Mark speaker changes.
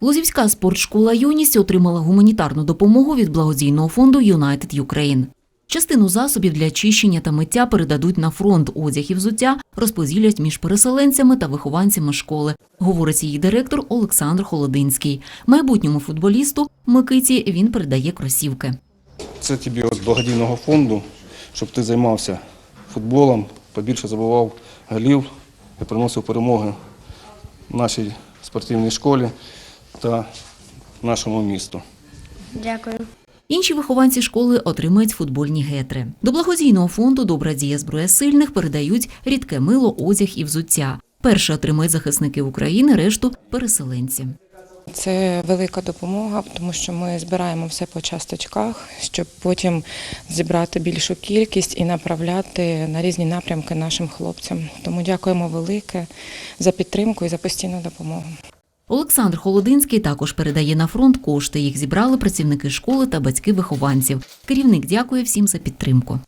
Speaker 1: Лозівська спортшкола Юність отримала гуманітарну допомогу від благодійного фонду United Ukraine. Частину засобів для чищення та миття передадуть на фронт одяг і взуття, розподілять між переселенцями та вихованцями школи, говорить її директор Олександр Холодинський. Майбутньому футболісту Микиті він передає кросівки.
Speaker 2: Це тобі від благодійного фонду, щоб ти займався футболом, побільше забував голів і приносив перемоги нашій спортивній школі та нашому місту.
Speaker 3: Дякую.
Speaker 1: Інші вихованці школи отримають футбольні гетри. До благодійного фонду Добра дія зброя сильних передають рідке мило, одяг і взуття. Перше отримають захисники України, решту переселенці.
Speaker 4: Це велика допомога, тому що ми збираємо все по часточках, щоб потім зібрати більшу кількість і направляти на різні напрямки нашим хлопцям. Тому дякуємо велике за підтримку і за постійну допомогу.
Speaker 1: Олександр Холодинський також передає на фронт кошти. Їх зібрали працівники школи та батьки вихованців. Керівник дякує всім за підтримку.